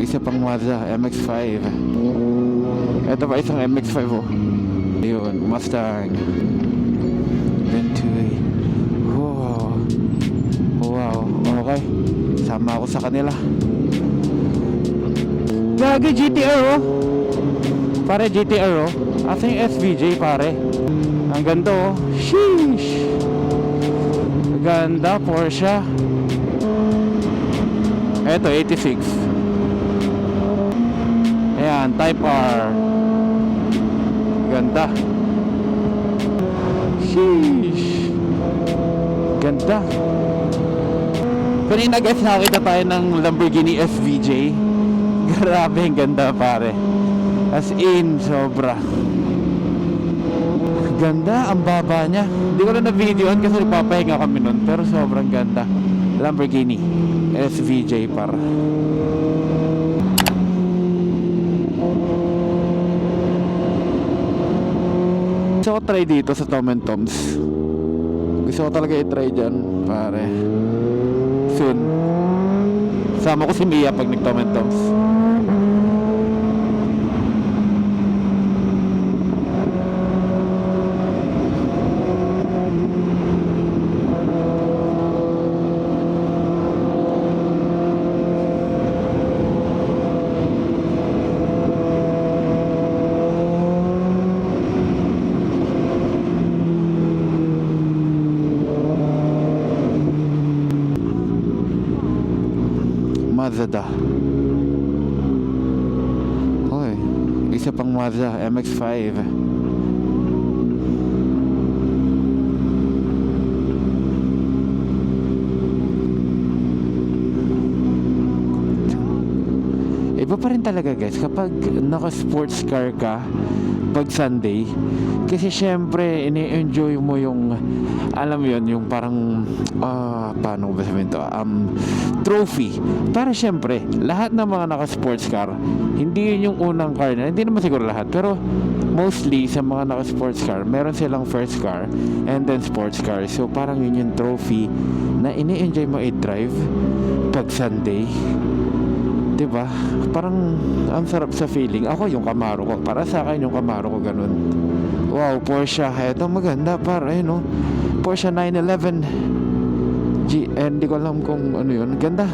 isa pang Mazda MX-5 ito pa isang MX-5 oh. Yun Mustang. Venturi wow. Wow. Okay. Sama ako sa kanila. Gagi GTR oh. Pare GTR oh. Asa yung SVJ pare? Ang ganda oh. Sheesh. Ganda Porsche. Eto 86 Ayan Type R. Ganda. Sheesh. Ganda. Kanina guys nakakita tayo ng Lamborghini SVJ Grabe ang ganda pare. As in sobra. Ganda ang baba niya. Hindi ko na na-videoan kasi nagpapahinga kami nun. Pero sobrang ganda. Lamborghini SVJ par Gusto ko try dito sa Tom and Toms. Gusto ko talaga i-try dyan Pare. Soon Sama ko si Mia pag nag Tom and Toms Mazda. Hoy, isa pang Mazda MX-5 Iba pa rin talaga guys. Kapag naka sports car ka pag Sunday kasi syempre ini-enjoy mo yung alam yun yung parang ah paano ba sabihin to um trophy para syempre lahat ng mga naka sports car hindi yun yung unang car na hindi naman siguro lahat pero mostly sa mga naka sports car meron silang first car and then sports car so parang yun yung trophy na ini-enjoy mo i-drive pag Sunday 'di ba? Parang ang sarap sa feeling. Ako yung Camaro ko. Para sa akin yung Camaro ko ganun. Wow, Porsche. Ito maganda par ayun no. Porsche 911 G and di ko alam kung ano yun. Ganda.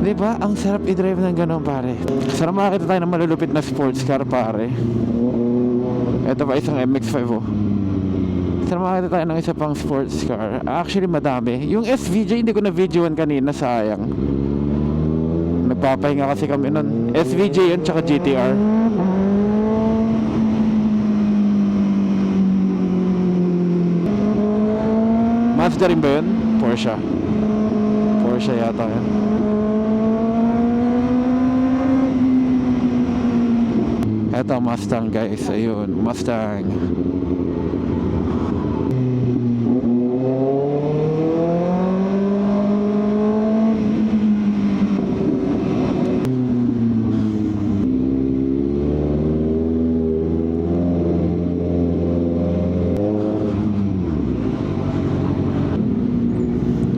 'Di ba? Ang sarap i-drive ng ganun pare. Sarap makakita tayo ng malulupit na sports car pare. Ito pa isang MX-5 oh. Sarap makakita tayo ng isa pang sports car. Actually madami. Yung SVJ hindi ko na videoan kanina sayang. Nagpapahinga kasi kami nun. SVJ yun, tsaka GTR. Mazda rin ba yun? Porsche. Porsche yata yun. Eto, Mustang guys. Ayun, Mustang.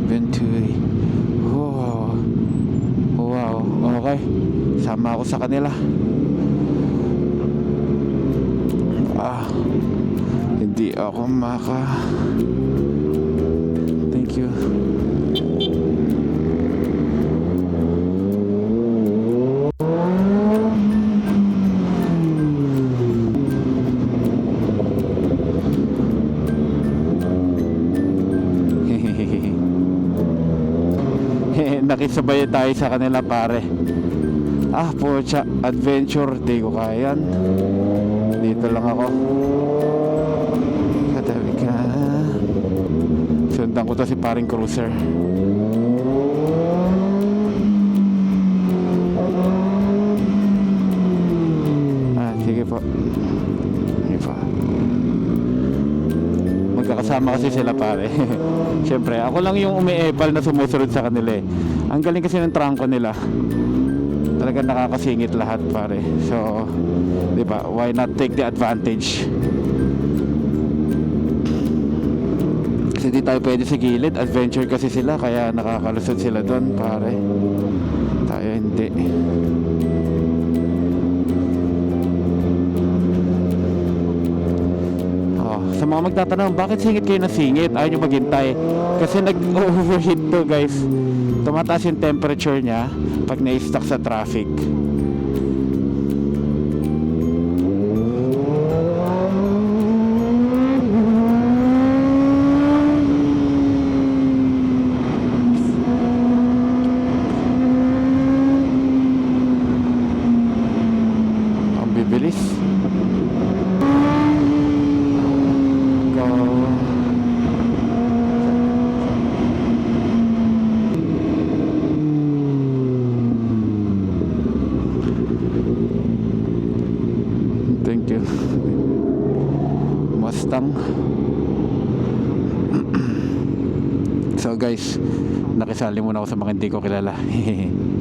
Venturi. Wow. Wow. Okay. Sama ako sa kanila. Ah. Hindi ako maka... Thank you. Nakisabay tayo sa kanila pare. Ah, pucha, adventure, di ko kaya yan. Dito lang ako. Katabi ka. Sundan ko to si paring cruiser. Ah, sige po. Sige po. Magkakasama kasi sila pare. Siyempre, ako lang yung umiepal na sumusunod sa kanila eh. Ang galing kasi ng trangko nila. Talaga nakakasingit lahat pare. So, 'di ba? Why not take the advantage? Kasi di tayo pwede sa gilid. Adventure kasi sila kaya nakakalusot sila doon pare. Tayo hindi. Mga magtatanong, bakit singit kayo na singit? Ayaw nyo maghintay. Kasi nag-overheat to guys. Tumataas yung temperature niya pag na-stuck sa traffic. Thank you. Mustang. so guys, nakisali muna ako sa mga hindi ko kilala.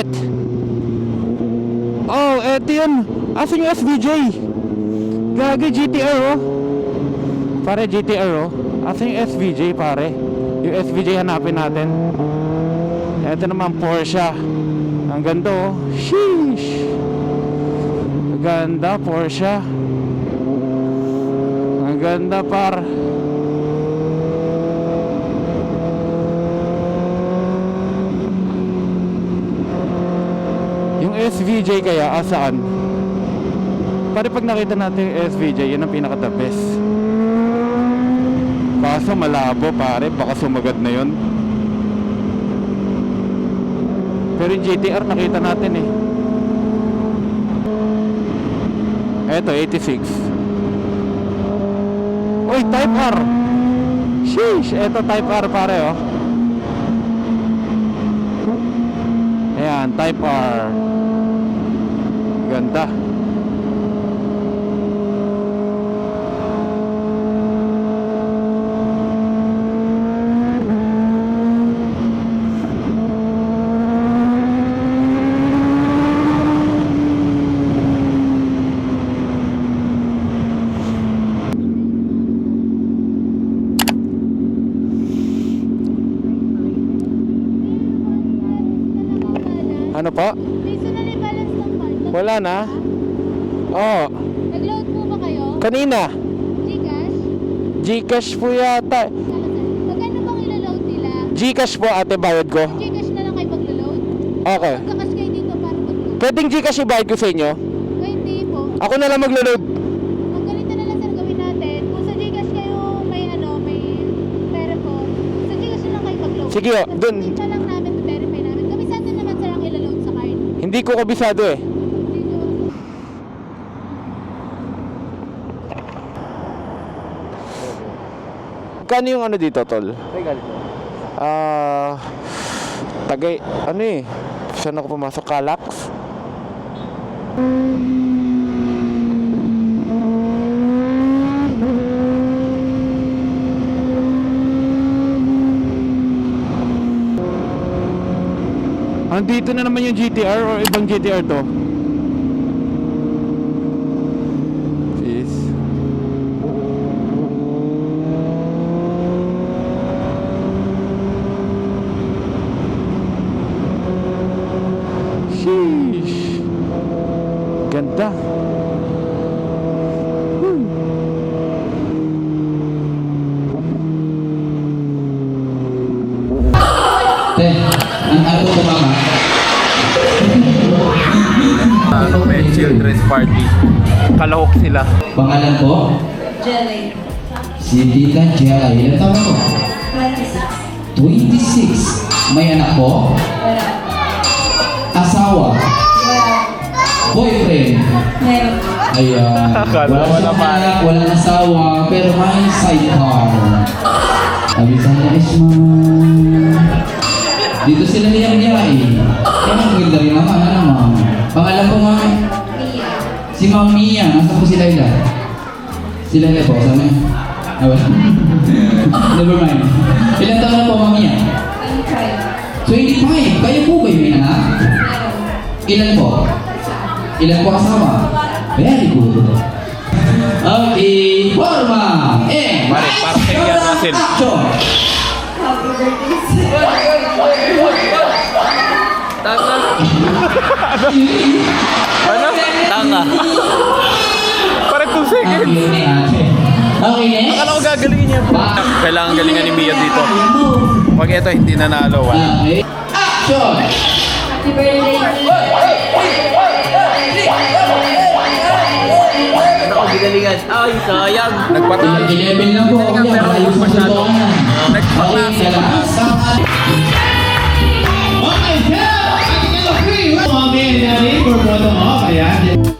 Shit! Oh, eto yun. Asan yung SVJ? Gagi GTR oh. Pare GTR oh. Asan yung SVJ pare? Yung SVJ hanapin natin. Eto naman Porsche. Ang ganda oh. Sheesh! Ganda Porsche. Ang ganda par. Yung SVJ kaya, asaan? Pare pag nakita natin yung SVJ, yun ang pinaka the best. Kaso malabo pare, baka sumagad na yun. Pero yung GTR nakita natin eh. Eto, 86. Uy, Type R! Sheesh! Eto, Type R pare oh. Ayan, Type R. Ganda. Ano po? May sunod balance ng card. Wala na. Oh, Nag-load po ba kayo? kanina. Gcash? Gcash po yata. Magkano bang ilo-load nila? Gcash po ate bayad ko. Gcash na lang kayo mag-load? Okay. Magkakas kayo dito para mag-load? Pwedeng Gcash ibayad ko sa inyo? O hindi po. Ako na lang maglo-load. Kung ganito na lang sir gawin natin, kung sa Gcash kayo may ano, may pera po, sa Gcash na lang kayo mag-load. Sige, oh, dun. Hindi pa lang namin verify namin. Kabisado naman sir ang ilo-load sa card. Hindi ko kabisado eh. Magkano yung ano dito, tol? Regal po. Ah, tagay, ano eh? Saan ako pumasok? Calax? Andito na naman yung GTR or ibang GTR to? Ganda. Te, ang ano ko mama? Ano, may children's party. Kalahok sila. Pangalan ko? Jelly. Si Tita Jella. Ilan taon ko? 26. May anak ko? Wala. Meron. Ayan. Akala Wala wala siyang pa. anak, walang asawa, pero may sidecar. Sabi sa niya, Isma. Dito sila niyang-niyay. Kaya ang ganda rin naman, ano ma'am? Pangalan ko nga, Mia. si Ma'am Mia. Nasaan po sila ilan? Sila ilan po, kasama niya? Ah, wala. Never mind. Ilan taon na po, Ma'am Mia? Ang try. 25. Kayo po ba yung may anak? Ilan po? Ilan po kasama? Very good. Okay, forma. Eh, Pare, parang kay Ian Russell. Action. Ano? Tanga. Parang 2 seconds. Okay, ate. Okay, next. Akala ko gagalingin niya. Kailangan galingan ni Mia dito. Pag ito hindi nanalo, wala. Okay. Action. Happy birthday. Ay, sayang. Nagpatas. 11 lang po. Okay, ayos masyado. Nagpatas. Okay, Okay, yeah. I can get a free. Mommy and daddy, we're both off. Ayan.